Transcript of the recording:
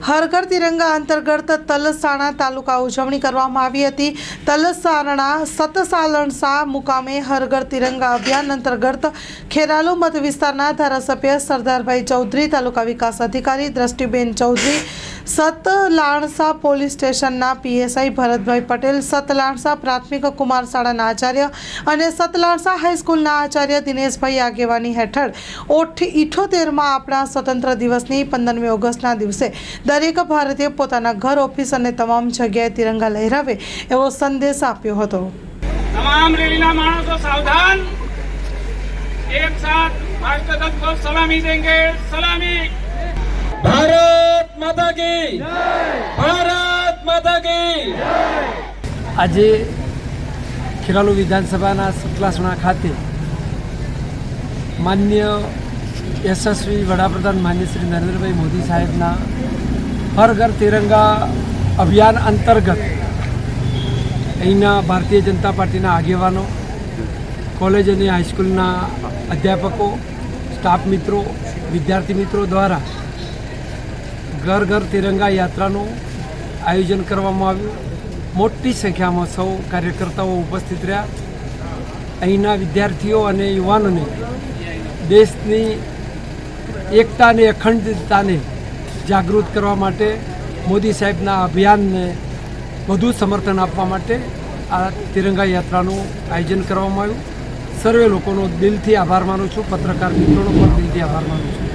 હર ઘર તિરંગા અંતર્ગત તલસાણા તાલુકા ઉજવણી કરવામાં આવી હતી. તલસાણા સતસાલણસા મુકામે હર ઘર તિરંગા અભિયાન અંતર્ગત ખેરાલુ મત વિસ્તારના ધારાસભ્ય સરદારભાઈ ચૌધરી, તાલુકા વિકાસ અધિકારી દ્રષ્ટિબેન ચૌધરી, સતલાણસા પોલીસ સ્ટેશનના પીએસઆઈ ભરતભાઈ પટેલ, સતલાણસા પ્રાથમિક કુમાર શાળાના આચાર્ય અને સતલાણસા હાઈસ્કૂલના આચાર્ય દિનેશભાઈ આગેવાની હેઠળ ઓઠ ઇઠોતેરમાં આપણા સ્વતંત્ર દિવસની પંદરમી ઓગસ્ટના દિવસે દરેક ભારતીય પોતાના ઘર ઓફિસ અને તમામ જગ્યાએ તિરંગા લહેરાવે એવો સંદેશ આપ્યો હતો. તમામ રેલીના માણસો સાવધાન. એક સાથ રાષ્ટ્ર ધ્વજ સલામી દેંગે સલામી. ભારત માતા કી ભારત માતા કી આજે ખેરાલુ વિધાનસભાના સતલાસણા ખાતે માન્ય યશસ્વી વડાપ્રધાન માન્ય શ્રી નરેન્દ્રભાઈ મોદી સાહેબના હર ઘર તિરંગા અભિયાન અંતર્ગત અહીંના ભારતીય જનતા પાર્ટીના આગેવાનો, કોલેજ અને હાઈસ્કૂલના અધ્યાપકો, સ્ટાફ મિત્રો, વિદ્યાર્થી મિત્રો દ્વારા ઘર ઘર તિરંગા યાત્રાનું આયોજન કરવામાં આવ્યું. મોટી સંખ્યામાં સૌ કાર્યકર્તાઓ ઉપસ્થિત રહ્યા. અહીંના વિદ્યાર્થીઓ અને યુવાનોને દેશની એકતા અને અખંડિતતાને જાગૃત કરવા માટે મોદી સાહેબના અભિયાનને વધુ સમર્થન આપવા માટે આ તિરંગા યાત્રાનું આયોજન કરવામાં આવ્યું. સર્વે લોકોનો દિલથી આભાર માનું છું. પત્રકાર મિત્રોનો પણ દિલથી આભાર માનું છું.